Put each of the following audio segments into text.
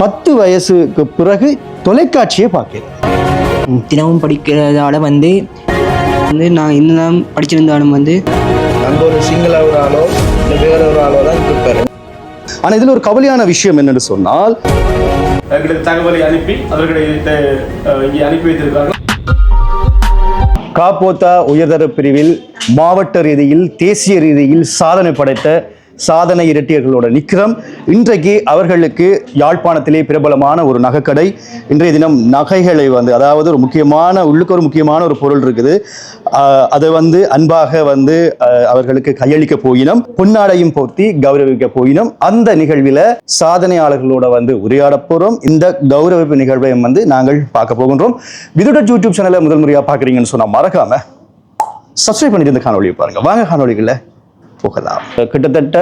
பத்து வயசுக்கு பிறகு தொலைக்காட்சியை பார்க்கிறேன் தினமும் படிக்கிறதால வந்து வந்து நான் இன்னும் படிச்சிருந்தாலும் வந்து அங்கே ஒரு சிங்கிள் ஒரு ஆளோ இல்லை வேற ஒரு ஆளோ தான் ப்ரிப்பேர் ஆனால் இதில் ஒரு கவலையான விஷயம் என்னன்னு சொன்னால் எங்களுக்கு தகவலை அனுப்பி அவர்களை இங்கே அனுப்பி வைத்திருக்கிறார்கள். காப்போத்தா உயர்தர பிரிவில் மாவட்ட ரீதியில் தேசிய ரீதியில் சாதனை படைத்த சாதனை இரட்டியர்களோட நிக்கிறம் இன்றைக்கு அவர்களுக்கு யாழ்ப்பாணத்திலே பிரபலமான ஒரு நகைக்கடை. இன்றைய தினம் நகைகளை வந்து அதாவது ஒரு முக்கியமான உள்ளுக்கு ஒரு முக்கியமான ஒரு பொருள் இருக்குது. அதை வந்து அன்பாக வந்து அவர்களுக்கு கையளிக்க போயினோம். பொன்னாடையும் போர்த்தி கௌரவிக்க போயினோம். அந்த நிகழ்வில் சாதனையாளர்களோட வந்து உரையாட போகிறோம் இந்த கௌரவிப்பு நிகழ்வையும் வந்து நாங்கள் பார்க்க போகின்றோம். விதுட யூடியூப் சேனலை முதல் முறையாக பார்க்குறீங்கன்னு சொன்னால் மறக்காமல் சப்ஸ்கிரைப் பண்ணிட்டு இந்த காணொலியை பாருங்கள் வாங்க காணொலிகளில். போகலாம். கிட்டத்தட்ட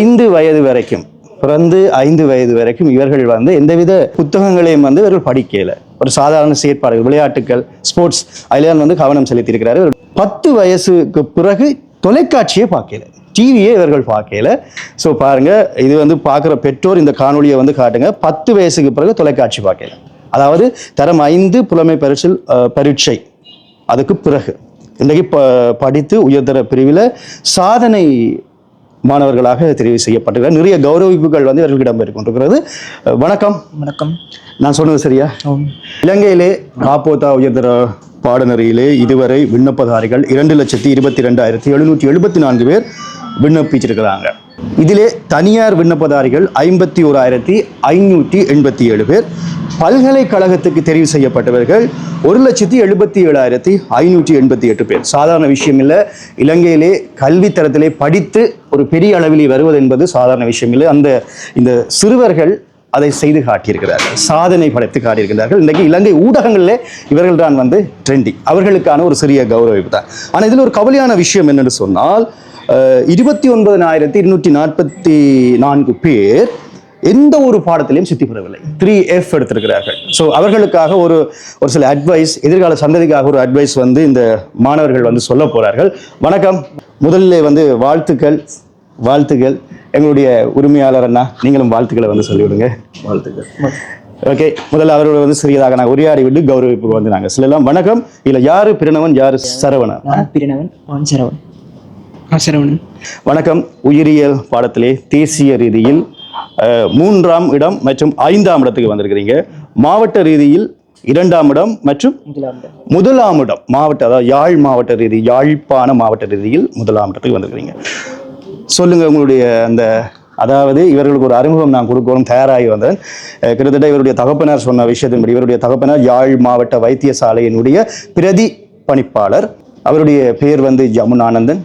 ஐந்து வயது வரைக்கும் பிறந்து ஐந்து வயது வரைக்கும் இவர்கள் வந்து எந்தவித புத்தகங்களையும் வந்து இவர்கள் படிக்கல. ஒரு சாதாரண செயற்பாடுகள் விளையாட்டுகள் ஸ்போர்ட்ஸ் அதில் வந்து கவனம் செலுத்தியிருக்கிறார் பத்து வயசுக்கு பிறகு தொலைக்காட்சியை பார்க்கல. டிவியே இவர்கள் பார்க்கல. ஸோ பாருங்க இது வந்து பார்க்குற பெற்றோர் இந்த காணொலியை வந்து காட்டுங்க. பத்து வயசுக்கு பிறகு தொலைக்காட்சி பார்க்கல. அதாவது தரம் ஐந்து புலமை பரிசில் பரீட்சை. அதுக்கு பிறகு. இன்றைக்கு ப படித்து உயர்தர பிரிவில் சாதனை மாணவர்களாக தெரிவு செய்யப்பட்டிருக்கிறார். நிறைய கௌரவிப்புகள் வந்து இவர்களிடம் கொண்டிருக்கிறது வணக்கம். வணக்கம். நான் சொன்னது சரியா? இலங்கையிலே காப்போத்தா உயர்தர பாடநெறியிலே இதுவரை விண்ணப்பதாரிகள் இரண்டு லட்சத்தி இருபத்தி ரெண்டாயிரத்தி எழுநூற்றி எழுபத்தி நான்கு பேர் விண்ணப்பிச்சிருக்கிறாங்க. இதிலே தனியார் விண்ணப்பதாரிகள் ஐம்பத்தி ஓராயிரத்தி ஐநூற்றி எண்பத்தி ஏழு பேர் பல்கலைக்கழகத்துக்கு தெரிவு செய்யப்பட்டவர்கள் ஒரு லட்சத்தி எழுபத்தி ஏழாயிரத்தி ஐநூற்றி எண்பத்தி எட்டு பேர். சாதாரண விஷயம் இல்லை. இலங்கையிலே கல்வித்தரத்திலே படித்து ஒரு பெரிய அளவிலே வருவது என்பது சாதாரண விஷயம் இல்லை. அந்த இந்த சிறுவர்கள் அதை செய்து காட்டியிருக்கிறார்கள். சாதனை படைத்து காட்டியிருக்கிறார்கள். இன்றைக்கு இலங்கை ஊடகங்களில் இவர்கள் தான் வந்து ட்ரெண்டிங் அவர்களுக்கான ஒரு சிறிய கௌரவிப்பு தான். ஆனால் இதில் ஒரு கவலையான விஷயம் என்னென்னு சொன்னால் இருபத்தி ஒன்பதனாயிரத்தி இருநூற்றி நாற்பத்தி நான்கு பேர் எந்த ஒரு பாடத்திலையும் சித்தி பெறவில்லை. த்ரீ எஃப் எடுத்திருக்கிறார்கள். ஸோ அவர்களுக்காக ஒரு ஒரு சில அட்வைஸ் எதிர்கால சந்ததிக்காக ஒரு அட்வைஸ் வந்து இந்த மாணவர்கள் வந்து சொல்ல போறார்கள். வணக்கம். முதல்ல வந்து வாழ்த்துக்கள். வாழ்த்துக்கள். எங்களுடைய உரிமையாளர் அண்ணா நீங்களும் வாழ்த்துக்களை வந்து சொல்லிவிடுங்க. வாழ்த்துக்கள். ஓகே முதல்ல அவரோட வந்து சிறியதாக நாங்கள் உரையாடி விட்டு கௌரவிப்பு வந்து நாங்கள் சொல்லலாம். வணக்கம். இல்லை யாரு பிரணவன் யாரு சரவணன் நான் பிரணவன் சரவணன். வணக்கம். உயிரியல் பாடத்திலே தேசிய ரீதியில் மூன்றாம் இடம் மற்றும் ஐந்தாம் இடத்துக்கு வந்திருக்கிறீங்க. மாவட்ட ரீதியில் இரண்டாம் இடம் மற்றும் முதலாம் முதலாம் இடம். மாவட்ட அதாவது யாழ் மாவட்ட ரீதி யாழ்ப்பாண மாவட்ட ரீதியில் முதலாம் இடத்துக்கு வந்திருக்கிறீங்க. சொல்லுங்க உங்களுடைய அந்த அதாவது இவர்களுக்கு ஒரு அறிமுகம் நான் கொடுக்கணும் தயாராகி வந்தேன். கிட்டத்தட்ட இவருடைய தகப்பனார் சொன்ன விஷயத்தின்படி இவருடைய தகப்பனார் யாழ் மாவட்ட வைத்தியசாலையினுடைய பிரதி பணிப்பாளர் அவருடைய பேர் வந்து ஜமுனானந்தன்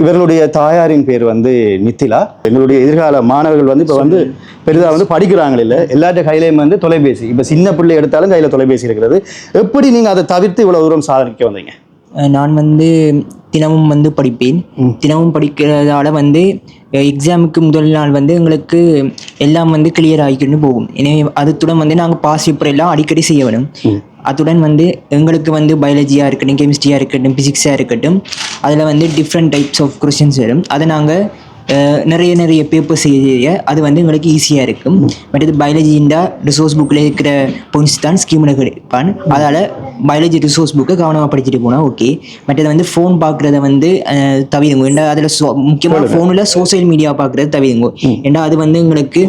இவர்களுடைய தாயாரின் பேர் வந்து நித்திலா எங்களுடைய எதிர்கால மாணவர்கள் வந்து இப்போ வந்து பெரிதாக வந்து படிக்கிறாங்க இல்லை எல்லார்ட்ட கையிலையும் வந்து தொலைபேசி. இப்போ சின்ன பிள்ளை எடுத்தாலும் கையில் தொலைபேசி இருக்கிறது. எப்படி நீங்கள் அதை தவிர்த்து இவ்வளோ தூரம் சாதனைக்க வந்தீங்க? நான் வந்து தினமும் வந்து படிப்பேன். தினமும் படிக்கிறதால வந்து எக்ஸாமுக்கு முதல் நாள் வந்து எங்களுக்கு எல்லாம் வந்து கிளியர் ஆகிக்கிட்டு போகும். எனவே அதுத்துடன் வந்து நாங்கள் பாஸ் பேப்பர் எல்லாம் அடிக்கடி செய்ய வேணும். அத்துடன் வந்து எங்களுக்கு வந்து பயாலஜியாக இருக்கட்டும் கெமிஸ்ட்ரியாக இருக்கட்டும் ஃபிசிக்ஸாக இருக்கட்டும் அதில் வந்து டிஃப்ரெண்ட் டைப்ஸ் ஆஃப் கொஸ்டின்ஸ் வரும். அதை நாங்கள் நிறைய நிறைய பேப்பர் செய்ய அது வந்து எங்களுக்கு ஈஸியாக இருக்கும். மற்றது பயாலஜிண்டா ரிசோர்ஸ் புக்கில் இருக்கிற பாயிண்ட்ஸ் தான் ஸ்கீமில் கிடைப்பான். அதால் பயாலஜி ரிசோர்ஸ் புக்கை கவனமாக படிச்சுட்டு போனால் ஓகே மற்றது வந்து ஃபோன் பார்க்குறத வந்து அஹ், தவிருங்க. ஏன்னா அதில் சோ முக்கியமாக ஃபோனில் சோஷியல் மீடியா பார்க்குறது தவிருங்க. ஏன்னா அது வந்து எங்களுக்கு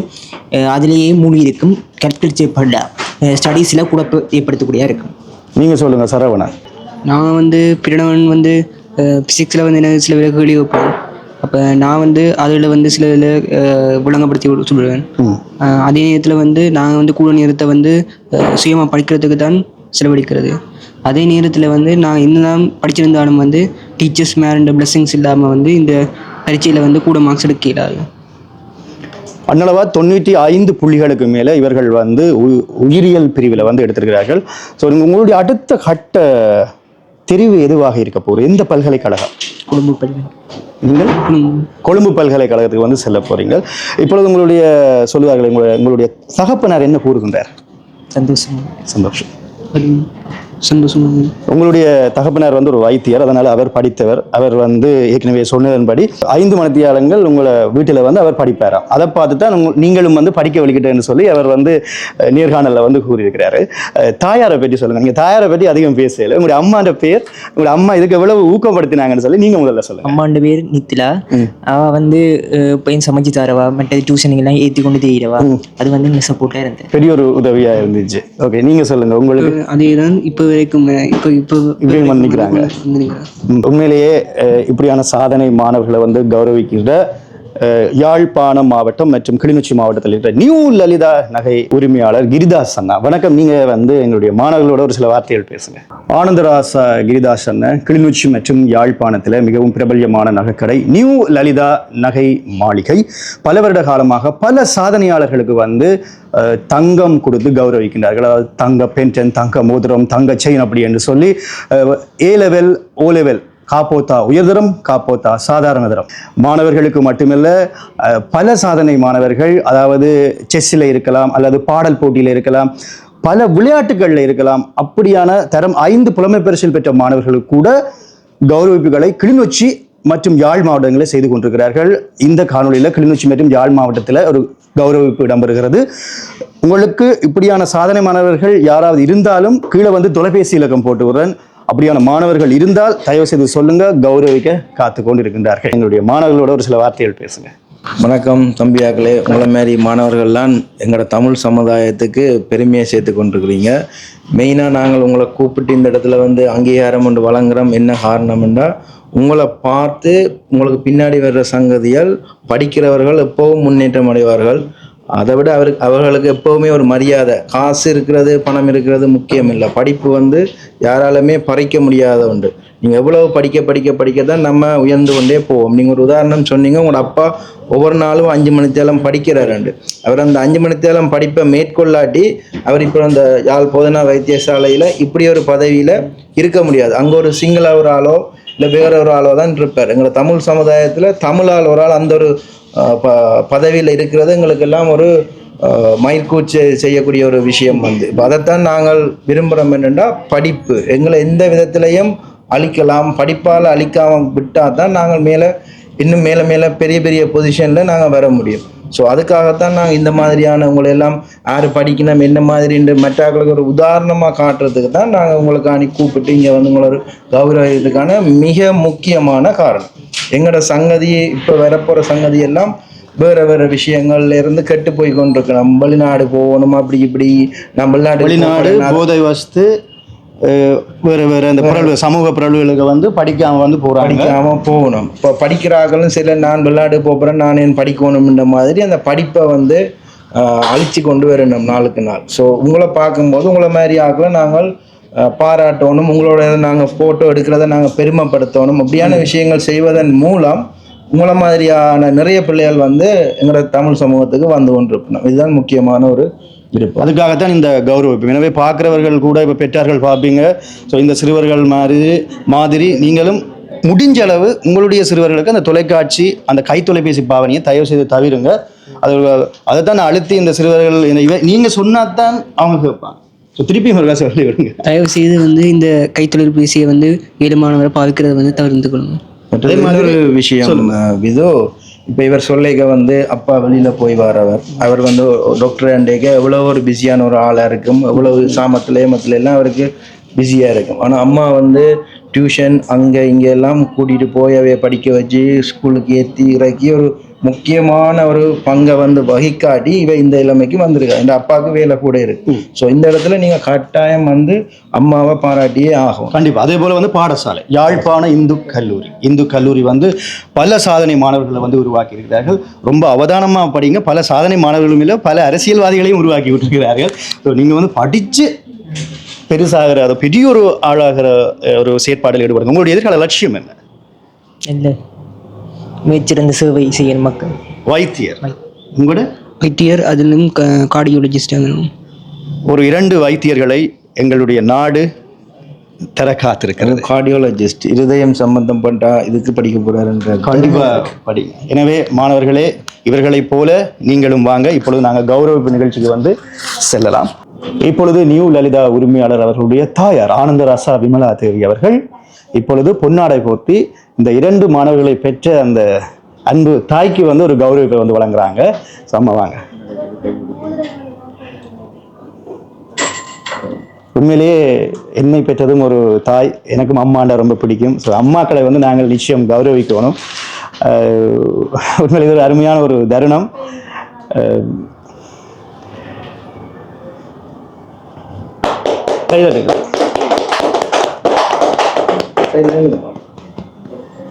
அதிலேயே மூழ்கி இருக்கும் கல்குலேட் பண்ண ஸ்டடீஸில் குழப்ப ஏற்படுத்தக்கூடியா இருக்கும் நீங்கள் சொல்லுங்கள் சரவணன் நான் வந்து பிரணவன் வந்து ஃபிசிக்ஸில் வந்து எனக்கு சில விலக்குகளை வைப்பேன். அப்போ நான் வந்து அதில் வந்து சில இதில் விளங்கப்படுத்தி சொல்லுவேன். அதே நேரத்தில் வந்து நான் வந்து கூட நேரத்தை வந்து சுயமாக படிக்கிறதுக்கு தான் செலவழிக்கிறது. அதே நேரத்தில் வந்து நான் என்னதான் படிச்சிருந்தாலும் வந்து டீச்சர்ஸ் மேலே பிளெஸிங்ஸ் இல்லாமல் வந்து இந்த பரீட்சையில் வந்து கூட மார்க்ஸ் எடுக்க இயலாது அன்னளவா தொண்ணூற்றி ஐந்து புள்ளிகளுக்கு மேலே இவர்கள் வந்து உயிரியல் பிரிவில் வந்து எடுத்திருக்கிறார்கள். ஸோ உங்களுடைய அடுத்த கட்ட தெரிவு எதுவாக இருக்க போகுது? எந்த பல்கலைக்கழகம்? குடும்ப பள்ளி நீங்கள்? கொழும்பு பல்கலைக்கழகத்துக்கு வந்து செல்ல போறீங்க இப்பொழுது உங்களுடைய சொல்லுவார்கள் உங்களுடைய உங்களுடைய தகப்பனார் என்ன கூறுகின்றார்? சந்தோஷம். சந்தோஷம். உங்களுடைய தகப்பனார் வந்து ஒரு வைத்தியர் அதனால் அவர் படித்தவர். அவர் வந்து ஏற்கனவே சொன்னதன்படி ஐந்து மணித்தியாலங்கள் உங்களை வீட்டில் வந்து அவர் படிப்பாராம். அதை பார்த்து தான் நீங்களும் வந்து படிக்க வலிக்கிட்டேன்னு சொல்லி அவர் வந்து நேர்காணலில் வந்து கூறியிருக்கிறாரு. தாயாரை பற்றி சொல்லுங்கள் நீங்கள் தாயாரை பற்றி அதிகம் பேசல. உங்களுடைய அம்மான்ற பேர் உங்களுடைய அம்மா இதுக்கு எவ்வளவு ஊக்கப்படுத்தினாங்கன்னு சொல்லி நீங்கள் முதல்ல சொல்லுங்கள் அம்மாண்ட பேர் நித்திலா. அவ வந்து பையன் சமைச்சு தரவா மற்ற டியூஷனுக்கு எல்லாம் ஏற்றி கொண்டு தெரியிறவா அது வந்து சப்போர்ட்டாக இருந்தேன் பெரிய ஒரு உதவியாக இருந்துச்சு. ஓகே நீங்கள் சொல்லுங்கள் உங்களுக்கு அதே தான் இப்போ வரைக்கும் இப்போ இப்போ இப்படியும் வந்து நிற்கிறாங்க உண்மையிலேயே இப்படியான சாதனை மாணவர்களை வந்து கௌரவிக்கின்ற அஹ், யாழ்ப்பாணம் மாவட்டம் மற்றும் கிளிநொச்சி மாவட்டத்தில் இருக்கிற நியூ லலிதா நகை உரிமையாளர் கிரிதாஸ் அண்ணா வணக்கம். நீங்க வந்து எங்களுடைய மாணவர்களோட ஒரு சில வார்த்தைகள் பேசுங்க. ஆனந்தராசா கிரிதாஸ் அண்ணன் கிளிநொச்சி மற்றும் யாழ்ப்பாணத்தில் மிகவும் பிரபல்யமான நகைக்கடை நியூ லலிதா நகை மாளிகை. பல வருட காலமாக பல சாதனையாளர்களுக்கு வந்து தங்கம் கொடுத்து கௌரவிக்கின்றார்கள். அதாவது தங்க பென்டன் தங்க மோதிரம் தங்க செயின் அப்படி என்று சொல்லி ஏ லெவல் ஓ லெவல் காப்போத்தா உயர்தரம் காப்போத்தா சாதாரண தரம். மாணவர்களுக்கு மட்டுமல்ல பல சாதனை மாணவர்கள் அதாவது செஸ்ஸில் இருக்கலாம் அல்லது பாடல் போட்டியில் இருக்கலாம் பல விளையாட்டுகளில் இருக்கலாம் அப்படியான தரம் ஐந்து புலமை பரிசில் பெற்ற மாணவர்களுக்கு கூட கௌரவிப்புகளை கிளிநொச்சி மற்றும் யாழ் மாவட்டங்களில் செய்து கொண்டிருக்கிறார்கள். இந்த காணொளியில் கிளிநொச்சி மற்றும் யாழ் மாவட்டத்தில் ஒரு கௌரவிப்பு இடம்பெறுகிறது. உங்களுக்கு இப்படியான சாதனை மாணவர்கள் யாராவது இருந்தாலும் கீழே வந்து தொலைபேசி இலக்கம் போட்டு விடுறேன். அப்படியான மாணவர்கள் இருந்தால் தயவு செய்து சொல்லுங்க கௌரவிக்க காத்து கொண்டு இருக்கின்றார்கள் எங்களுடைய மாணவர்களோட ஒரு சில வார்த்தைகள் பேசுங்க. வணக்கம் தம்பியாக்களே. உங்களை மாதிரி மாணவர்கள்லாம் எங்களோட தமிழ் சமுதாயத்துக்கு பெருமையை சேர்த்து கொண்டிருக்கிறீங்க. மெயினாக நாங்கள் உங்களை கூப்பிட்டு இந்த இடத்துல வந்து அங்கீகாரம் ஒன்று வழங்குறோம். என்ன காரணம்னா உங்களை பார்த்து உங்களுக்கு பின்னாடி வர்ற சங்கதியால் படிக்கிறவர்கள் எப்போவும் முன்னேற்றம் அடைவார்கள். அதை விட அவருக்கு அவர்களுக்கு எப்போவுமே ஒரு மரியாதை. காசு இருக்கிறது பணம் இருக்கிறது முக்கியம் இல்லை படிப்பு வந்து யாராலுமே பறிக்க முடியாத ஒன்று. நீங்கள் எவ்வளவு படிக்க படிக்க படிக்க தான் நம்ம உயர்ந்து கொண்டே போவோம். நீங்கள் ஒரு உதாரணம் சொன்னீங்க உங்களோட அப்பா ஒவ்வொரு நாளும் அஞ்சு மணித்தேலம் படிக்கிறாருண்டு அவர் அந்த அஞ்சு மணித்தேலம் படிப்பை மேற்கொள்ளாட்டி அவர் இப்போ அந்த யாழ் போதனா வைத்தியசாலையில் இப்படி ஒரு பதவியில் இருக்க முடியாது. அங்கே ஒரு சிங்கள ஒரு ஆளோ இல்லை வேற ஒரு ஆளோ தான் இருப்பார். எங்களை தமிழ் சமுதாயத்தில் தமிழால் ஒரு ஆள் அந்த ஒரு ப பதவியில் இருக்கிறது எங்களுக்கு எல்லாம் ஒரு அஹ், மயிர்கூச்சு செய்யக்கூடிய ஒரு விஷயம் வந்து. இப்போ அதைத்தான் நாங்கள் விரும்புகிறோம் என்னென்னா படிப்பு. எங்களை எந்த விதத்திலையும் அழிக்கலாம். படிப்பால் அழிக்காமல் விட்டால் தான் நாங்கள் மேலே இன்னும் மேலே மேலே பெரிய பெரிய பொசிஷனில் நாங்கள் வர முடியும். ஸோ அதுக்காகத்தான் நாங்கள் இந்த மாதிரியான உங்களை எல்லாம் யார் படிக்கணும் என்ன மாதிரின்ற மற்றவர்களுக்கு ஒரு உதாரணமாக காட்டுறதுக்கு தான் நாங்கள் உங்களுக்கு அணி கூப்பிட்டு இங்கே வந்து உங்களை ஒரு கௌரவிக்கிறதுக்கான மிக முக்கியமான காரணம். எங்களோட சங்கதி இப்போ வரப்போகிற சங்கதி எல்லாம் வேறு வேறு விஷயங்கள்ல இருந்து கெட்டு போய் கொண்டிருக்கணும் வெளிநாடு போகணும் அப்படி இப்படி. நம்ம வெளிநாடு வெளிநாடு போதை வஸ்து வேறு வேறு அந்த பிறழ்வு சமூக பிறழ்வுகளுக்கு வந்து படிக்காம வந்து போறாங்க. படிக்காம போகணும். இப்போ படிக்கிறார்களும் சில நான் விளையாடு போகிறேன் நான் ஏன் படிக்கணும்ன்ற மாதிரி அந்த படிப்பை வந்து அழிச்சு கொண்டு வரணும் நாளுக்கு நாள். ஸோ உங்களை பார்க்கும்போது உங்களை மாதிரி ஆக்களை நாங்கள் பாராட்டணும் உங்களோட நாங்கள் ஃபோட்டோ எடுக்கிறத நாங்கள் பெருமைப்படுத்தணும். அப்படியான விஷயங்கள் செய்வதன் மூலம் உங்களை மாதிரியான நிறைய பிள்ளைகள் வந்து எங்களோட தமிழ் சமூகத்துக்கு வந்து கொண்டிருக்கணும். இதுதான் முக்கியமான ஒரு அதுக்காகத்தான் இந்த கௌரவிப்பு. எனவே பார்க்கிறவர்கள் கூட இப்போ பெற்றார்கள் பார்ப்பீங்க ஸோ இந்த சிறுவர்கள் மாதிரி மாதிரி நீங்களும் முடிஞ்ச அளவு உங்களுடைய சிறுவர்களுக்கு அந்த தொலைக்காட்சி அந்த கைத்தொலைபேசி பாவனையை தயவு செய்து தவிருங்க. அது அதை தான் அழுத்தி இந்த சிறுவர்கள் நீங்கள் சொன்னாதான் அவங்க கேட்பாங்க. ஸோ திருப்பி ஒரு சொல்லி விடுங்க தயவு செய்து வந்து இந்த கைத்தொழிற்பேசியை வந்து ஏழுமானவரை பாவிக்கிறத வந்து தவிர்த்து கொள்ளுங்கள் அதே மாதிரி ஒரு விஷயம் விது இப்போ இவர் சொல்லிக்க வந்து அப்பா வெளியில் போய் வரவர். அவர் வந்து டாக்டர் அண்டேக்க எவ்வளோ ஒரு பிஸியான ஒரு ஆளாக இருக்கும் எவ்வளோ சாமத்தில் ஏமத்துல எல்லாம் அவருக்கு பிஸியாக இருக்கும். ஆனால் அம்மா வந்து டியூஷன் அங்கே இங்கே எல்லாம் கூட்டிகிட்டு போய் அவைய படிக்க வச்சு ஸ்கூலுக்கு ஏற்றி இறக்கி ஒரு முக்கியமான ஒரு பங்கை வந்து வகிக்காட்டி இவ இந்த இளமைக்கு வந்திருக்கா. இந்த அப்பாவுக்கு வேலை கூட இருக்கு. ஸோ இந்த இடத்துல நீங்கள் கட்டாயம் வந்து அம்மாவை பாராட்டியே ஆகும் கண்டிப்பாக அதே போல் வந்து பாடசாலை யாழ்ப்பாண இந்து கல்லூரி. இந்து கல்லூரி வந்து பல சாதனை மாணவர்களை வந்து உருவாக்கி இருக்கிறார்கள் ரொம்ப அவதானமாக படிங்க. பல சாதனை மாணவர்களும் இல்லை பல அரசியல்வாதிகளையும் உருவாக்கி விட்டிருக்கிறார்கள். ஸோ நீங்கள் வந்து படித்து பெருசாகிற அது பெரிய ஒரு ஆளாகிற ஒரு செயற்பாடில் ஈடுபடுங்க. உங்களுடைய எதிர்கால லட்சியம் என்ன? இல்லை மிகச்சிறந்த சேவை செய்யணும் மக்கள் வைத்தியர். உங்களோட? வைத்தியர் அதிலும் கார்டியோலஜிஸ்ட் ஒரு இரண்டு வைத்தியர்களை எங்களுடைய நாடு தர காத்திருக்கிறது. கார்டியோலஜிஸ்ட் இருதயம் சம்பந்தப்பட்ட இதுக்கு படிக்க போறாருன்ற கண்டிப்பாக படி. எனவே மாணவர்களே இவர்களைப் போல நீங்களும் வாங்க. இப்பொழுது நாங்கள் கௌரவிப்பு நிகழ்ச்சிக்கு வந்து செல்லலாம். இப்பொழுது நியூ லலிதா உரிமையாளர் அவர்களுடைய தாயார் ஆனந்தராசா விமலா தேவி அவர்கள் இப்பொழுது பொன்னாடை போர்த்தி இந்த இரண்டு மாணவர்களை பெற்ற அந்த அன்பு தாய்க்கு வந்து ஒரு கௌரவத்தை வந்து வழங்குறாங்க. சம்மவாங்க உண்மையிலேயே என்னை பெற்றதும் ஒரு தாய் எனக்கும் அம்மாண்டா ரொம்ப பிடிக்கும். ஸோ அம்மாக்களை வந்து நாங்கள் நிச்சயம் கௌரவிக்கணும். உண்மையிலே ஒரு அருமையான ஒரு தருணம். அஹ்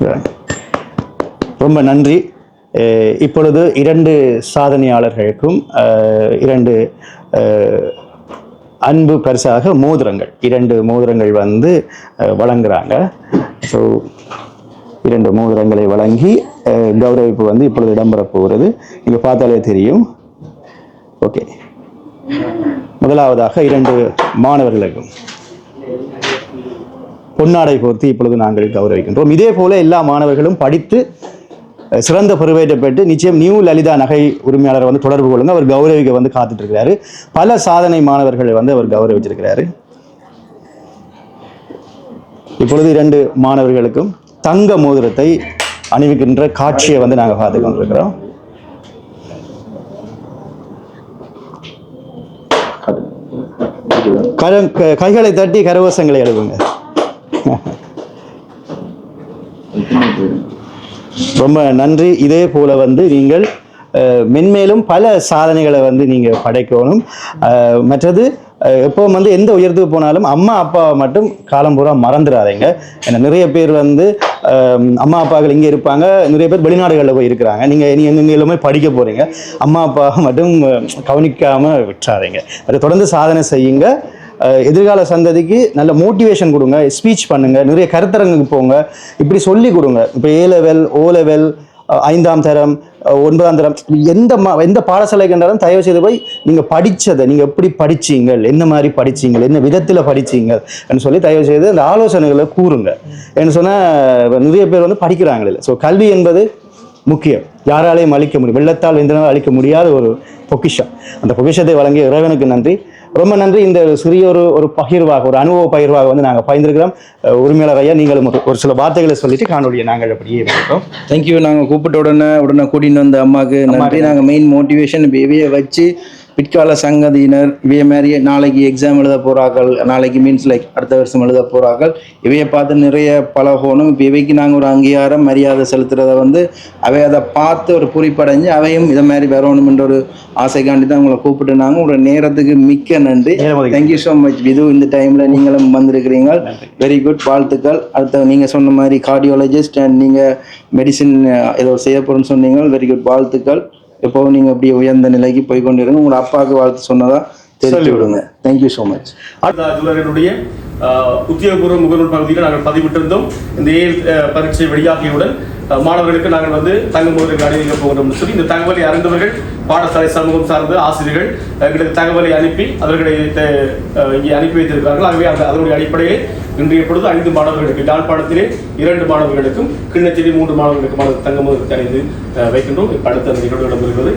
கைதட்டுங்க. ரொம்ப நன்றி. இப்பொழுது இரண்டு சாதனையாளர்களுக்கும் அஹ், இரண்டு அன்பு பரிசாக மோதிரங்கள் இரண்டு மோதிரங்கள் வந்து வழங்குறாங்க. ஸோ இரண்டு மோதிரங்களை வழங்கி கௌரவிப்பு வந்து இப்பொழுது இடம்பெற போகிறது. நீங்கள் பார்த்தாலே தெரியும். ஓகே முதலாவதாக இரண்டு மாணவர்களுக்கும். பொன்னாடை போர்த்தி இப்பொழுது நாங்கள் கௌரவிக்கின்றோம். இதே போல எல்லா மாணவர்களும் படித்து சிறந்த பெருவேற்றை பெற்று நிச்சயம் நியூ லலிதா நகை உரிமையாளரை வந்து தொடர்பு கொள்ளுங்க. அவர் கௌரவிக்க வந்து காத்துட்டு இருக்கிறாரு பல சாதனை மாணவர்களை வந்து அவர் கௌரவிச்சிருக்கிறாரு. இப்பொழுது இரண்டு மாணவர்களுக்கும் தங்க மோதிரத்தை அணிவிக்கின்ற காட்சியை வந்து நாங்கள் பார்த்து கொண்டிருக்கிறோம். க- கைகளை தட்டி கரவசங்களை எழுதுங்க ரொம்ப நன்றி. இதே போல வந்து நீங்கள் மென்மேலும் பல சாதனைகளை வந்து நீங்கள் படைக்கணும். மற்றது அஹ், வந்து எந்த உயரத்துக்கு போனாலும் அம்மா அப்பாவை மட்டும் காலம் பூரா மறந்துடாதீங்க ஏன்னா நிறைய பேர் வந்து அம்மா அப்பாக்கள் இங்கே இருப்பாங்க. நிறைய பேர் வெளிநாடுகளில் போய் இருக்கிறாங்க. நீங்கள் நீ எங்கே எல்லாமே படிக்க போகிறீங்க அம்மா அப்பாவை மட்டும் கவனிக்காமல் விட்டுறாதீங்க. அதை தொடர்ந்து சாதனை செய்யுங்க. எதிர்கால சந்ததிக்கு நல்ல மோட்டிவேஷன் கொடுங்க ஸ்பீச் பண்ணுங்க நிறைய கருத்தரங்குக்கு போங்க. இப்படி சொல்லி கொடுங்க. இப்போ ஏ லெவல் ஓ லெவல் ஐந்தாம் தரம் ஒன்பதாம் தரம் எந்த மா எந்த பாடசாலை கண்டாலும் தயவு செய்து போய் நீங்கள் படித்ததை நீங்கள் எப்படி படிச்சீங்கள் என்ன மாதிரி படிச்சீங்கள் என்ன விதத்தில் படிச்சீங்கன்னு சொல்லி தயவு செய்து அந்த ஆலோசனைகளை கூறுங்க. என்ன சொன்னால் நிறைய பேர் வந்து படிக்கிறாங்களே ஸோ கல்வி என்பது முக்கியம். யாராலையும் அழிக்க முடியும். வெள்ளத்தால் எந்த நாளும் அழிக்க முடியாத ஒரு பொக்கிஷம். அந்த பொக்கிஷத்தை வழங்கிய இறைவனுக்கு நன்றி. ரொம்ப நன்றி. இந்த சிறிய ஒரு ஒரு பகிர்வாக ஒரு அனுபவ பகிர்வாக வந்து நாங்கள் பகிர்ந்திருக்கிறோம். உரிமையாளர் ஐயா நீங்களும் ஒரு- சில வார்த்தைகளை சொல்லிட்டு காணொலியை நாங்கள் அப்படியே வைக்கிறோம் தேங்க்யூ நாங்கள் கூப்பிட்ட உடனே உடனே கூட்டின்னு வந்த அம்மாவுக்கு நன்றி. நாங்கள் மெயின் மோட்டிவேஷன் இப்போ இவைய வச்சு பிற்கால சங்கதியினர் இவைய மாதிரி நாளைக்கு எக்ஸாம் எழுத போகிறார்கள் நாளைக்கு மீன்ஸ் லைக் அடுத்த வருஷம் எழுத போகிறார்கள் இவைய பார்த்து நிறைய பழகணும். இப்போ இவைக்கு நாங்கள் ஒரு அங்கீகாரம் மரியாதை செலுத்துறத வந்து அவை அதை பார்த்து ஒரு குறிப்படைஞ்சு அவையும் இதை மாதிரி வரணுமென்ற ஒரு ஆசைக்காண்டி தான் உங்களை கூப்பிட்டு நாங்கள் உங்களோட நேரத்துக்கு மிக்க நன்றி. Thank you so much with. இந்த டைமில் நீங்களும் வந்திருக்கிறீங்க. வெரி குட் வாழ்த்துக்கள். அடுத்த நீங்கள் சொன்ன மாதிரி கார்டியாலஜிஸ்ட் அண்ட் நீங்கள் மெடிசின் ஏதோ செய்ய போகிறேன்னு சொன்னீங்க. வெரி குட் வாழ்த்துக்கள். எப்போவும் நீங்கள் அப்படியே உயர்ந்த நிலைக்கு போய் கொண்டிருங்க உங்களோட அப்பாவுக்கு வாழ்த்து சொன்னதா தெரிவித்து விடுங்க. தேங்க்யூ ஸோ மச் ஆஹ், உத்தியோகபூர்வ முகநூல் பகுதியில் நாங்கள் பதிவிட்டிருந்தோம். இந்த பரீட்சை வெளியாகியவுடன் மாணவர்களுக்கு நாங்கள் வந்து தங்கும் போது அணிவிக்க போகிறோம்னு சொல்லி இந்த தகவலை அறிந்தவர்கள் பாடசாலை சமூகம் சார்ந்த ஆசிரியர்கள் எங்களுக்கு தகவலை அனுப்பி அவர்களை இங்கே அனுப்பி வைத்திருக்கிறார்கள். ஆகவே அந்த அதனுடைய அடிப்படையில் இன்றைய பொழுது ஐந்து மாணவர்களுக்கு யாழ்ப்பாணத்திலே இரண்டு மாணவர்களுக்கும் கிண்ணத்திலே மூன்று மாணவர்களுக்குமான தங்கம் முதலுக்கு அணிந்து வைக்கின்றோம். அடுத்த நிகழ்வு இடம்பெறுகிறது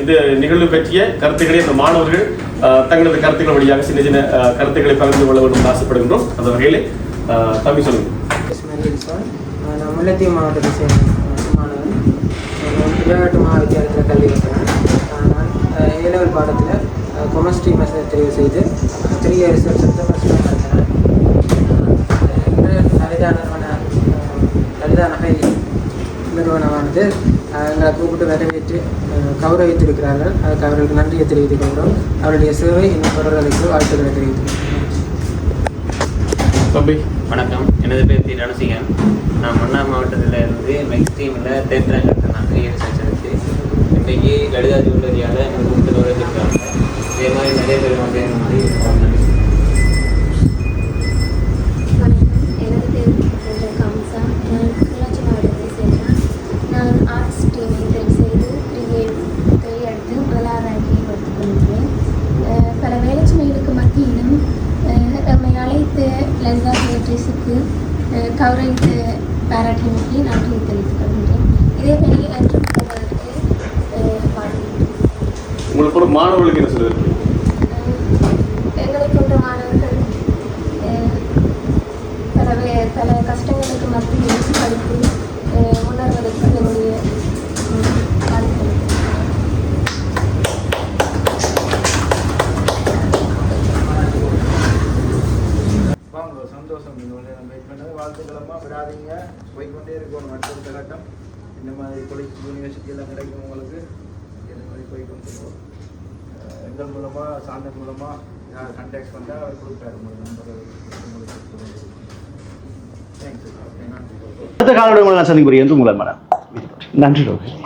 இது நிகழ்வு பற்றிய கருத்துக்களை இந்த மாணவர்கள் தங்களது கருத்துக்கள் வழியாக சின்ன சின்ன கருத்துக்களை பகிர்ந்து கொள்ள வேண்டும் ஆசைப்படுகின்றோம். அந்த வகையில் தம்பி சொல்லுங்கள் நான் முல்லைத்தீவு மாவட்டத்தை சேர்ந்த மாணவன். விளையாட்டு மகாவித்தியாலயத்தில் கல்வி கட்டேன் நான் பாடத்தில் கொமஸ்ட்ரி மெசேஜ் தெரிவு செய்து த்ரீ இயர்ஸ் வருஷத்தை ஃபஸ்ட்டாக நடத்தினேன் இன்று லலிதா நிறுவன லலிதா நகை நிறுவனமானது. எங்களை கூப்பிட்டு வரவேற்று கௌரவித்திருக்கிறார்கள் அதுக்கு அவர்களுக்கு நன்றியை தெரிவித்துக் கொள்கிறோம். அவருடைய சேவை இன்னும் தொடர்வதற்கு வாழ்த்துக்களை தெரிவித்துக் தம்பி வணக்கம். எனது பேர் தி. ரணசிங்கன் நான் மன்னா மாவட்டத்தில் இருந்து மெக்ஸ் டீமில் தேர்ட் ரேங்க் எடுத்தேன் த்ரீ இயர்ஸ் வச்சிருக்கு இன்றைக்கி லலிதா ஜுவல்லரியால் எனக்கு கூப்பிட்டு கௌரவிச்சிருக்காங்க இதே மாதிரி நிறைய பேர் வந்து இந்த மாதிரி நன்றி வணக்கம் எனது பேர் டாக்டர் கம்சா நான் கிளிநொச்சி மாவட்டத்தை சேர்ந்தேன் நான் ஆர்ட்ஸ் டீமை தெரிவு செய்து த்ரீ த்ரீ எடுத்து முதலாவது ரேங்கை எடுத்துக் கொள்கிறேன் அஹ் பல வேலைச்சுமைகளுக்கு மத்தியிலும் அஹ் நம்மை அழைத்த லலிதா தியேட்டர்ஸுக்கு கௌரவித்து பாராட்டியமைக்கு நன்றி தெரிவித்துக் கொள்கின்றேன் இதேபடி என்று போவதற்கு உங்களுக்கு ஒரு மாணவர்களுக்கு என்ன சொல்லுது எங்களை போன்ற மாணவர்கள் அஹ், பல வே- பல கஷ்டங்களுக்கு மத்தியில் படித்து அஹ், முன்னேறுவதற்கு என்னுடைய உம், வாழ்த்துக்கள் வாங்க சந்தோஷம் இதோட நம்ம வெயிட் பண்ணது வாழ்த்துக்களமா விடாதீங்க போய்க்கொண்டே இருக்கணும் அடுத்த கட்டம் இந்த மாதிரி கொலேஜ் எல்லாம் கிடைக்கும் உங்களுக்கு? இந்த மாதிரி போய் கொடுத்துருவோம் எங்கள் மூலமாக சாந்தர் மூலமாக யார் கண்டாக்ட் பண்ணால் அவர் கொடுப்பாரு. உங்களுக்கு நம்பர் தேங்க்ஸ் அடுத்த காலோட உங்களை நான் சந்திக்கிறேன் என்று உங்கள் மனம். நன்றி ரோஹித்